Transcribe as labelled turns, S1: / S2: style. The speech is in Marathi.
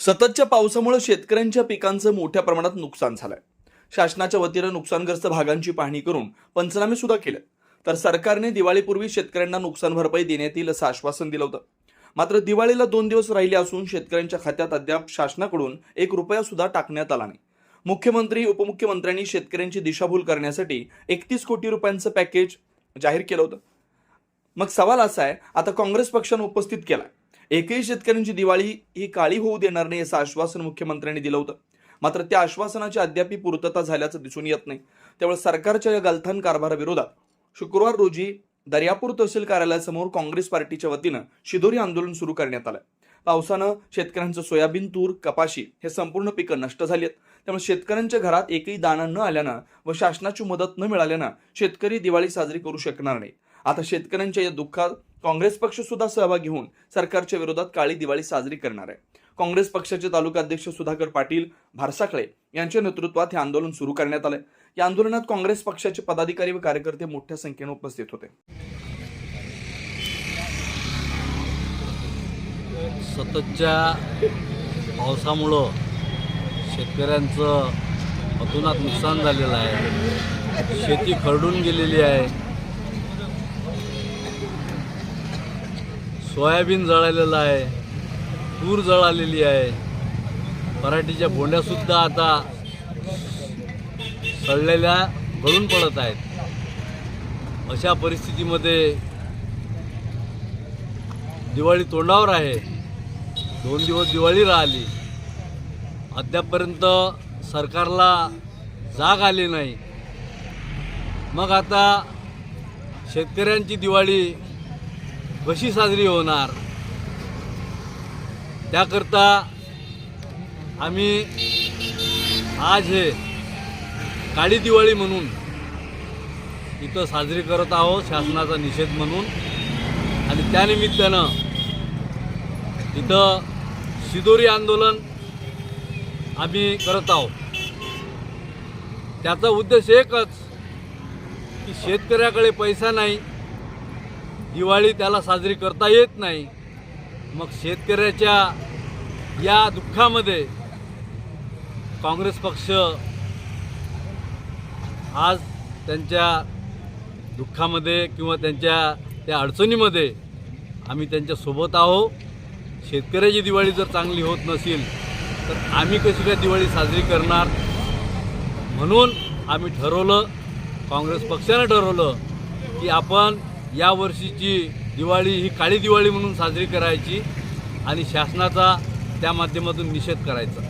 S1: सततच्या पावसामुळे शेतकऱ्यांच्या पिकांचं मोठ्या प्रमाणात नुकसान झालंय. शासनाच्या वतीनं नुकसानग्रस्त भागांची पाहणी करून पंचनामे सुद्धा केले. तर सरकारने दिवाळीपूर्वी शेतकऱ्यांना नुकसान भरपाई देण्यात येईल असं आश्वासन दिलं होतं. मात्र दिवाळीला दोन दिवस राहिले असून शेतकऱ्यांच्या खात्यात अद्याप शासनाकडून एक रुपया सुद्धा टाकण्यात आला नाही. मुख्यमंत्री उपमुख्यमंत्र्यांनी शेतकऱ्यांची दिशाभूल करण्यासाठी एकतीस कोटी रुपयांचं पॅकेज जाहीर केलं होतं. मग सवाल असा आहे आता काँग्रेस पक्षानं उपस्थित केला एकही शेतकऱ्यांची दिवाळी ही काळी होऊ देणार नाही असं आश्वासन मुख्यमंत्र्यांनी दिलं होतं. मात्र त्या आश्वासनाची अद्याप पूर्तता झाल्याचं दिसून येत नाही. त्यामुळे सरकारच्या या गलथान कारभाराविरोधात शुक्रवार रोजी दर्यापूर तहसील कार्यालयासमोर काँग्रेस पार्टीच्या वतीनं शिदोरी आंदोलन सुरू करण्यात आलं. पावसानं शेतकऱ्यांचं सोयाबीन तूर कपाशी हे संपूर्ण पिकं नष्ट झाली आहेत. त्यामुळे शेतकऱ्यांच्या घरात एकही दाणा न आल्यानं व शासनाची मदत न मिळाल्यानं शेतकरी दिवाळी साजरी करू शकणार नाही. आता शेतकऱ्यांच्या या दुःखात काँग्रेस पक्ष सुद्धा सहभागी होऊन सरकारच्या विरोधात काळी दिवाळी साजरी करणार आहे. काँग्रेस पक्षाचे तालुका अध्यक्ष सुधाकर पाटील भारसाखळे यांच्या नेतृत्वात हे आंदोलन सुरू करण्यात आले या आंदोलनात काँग्रेस पक्षाचे पदाधिकारी व कार्यकर्ते मोठ्या संख्येने उपस्थित होते.
S2: सततच्या पावसामुळं शेतकऱ्यांचं अतोनात नुकसान झालेलं आहे. शेती खरडून गेलेली आहे. सोयाबीन जळालेलं आहे. तूर जळालेली आहे. पराठीच्या बोंड्यासुद्धा आता सडलेल्या गळून पडत आहेत. अशा परिस्थितीमध्ये दिवाळी तोंडावर आहे. दोन दिवस दिवाळी राहिली. अद्यापपर्यंत सरकारला जाग आली नाही. मग आता शेतकऱ्यांची दिवाळी कशी साजरी होणार? त्याकरता आम्ही आज हे काळी दिवाळी म्हणून इथं साजरी करत आहोत शासनाचा निषेध म्हणून. आणि त्यानिमित्तानं इथं शिदोरी आंदोलन आम्ही करत आहोत. त्याचा उद्देश एकच की शेतकऱ्याकडे पैसा नाही दिवाळी त्याला साजरी करता येत नाही. मग शेतकऱ्याच्या या दुःखामध्ये काँग्रेस पक्ष आज त्यांच्या दुःखामध्ये किंवा त्यांच्या त्या अडचणीमध्ये आम्ही त्यांच्यासोबत आहो शेतकऱ्याची दिवाळी जर चांगली होत नसेल तर आम्ही कशी काय दिवाळी साजरी करणार? म्हणून आम्ही ठरवलं काँग्रेस पक्षानं ठरवलं की आपण या वर्षीची दिवाळी ही काळी दिवाळी म्हणून साजरी करायची आणि शासनाचा त्या माध्यमातून निषेध करायचा.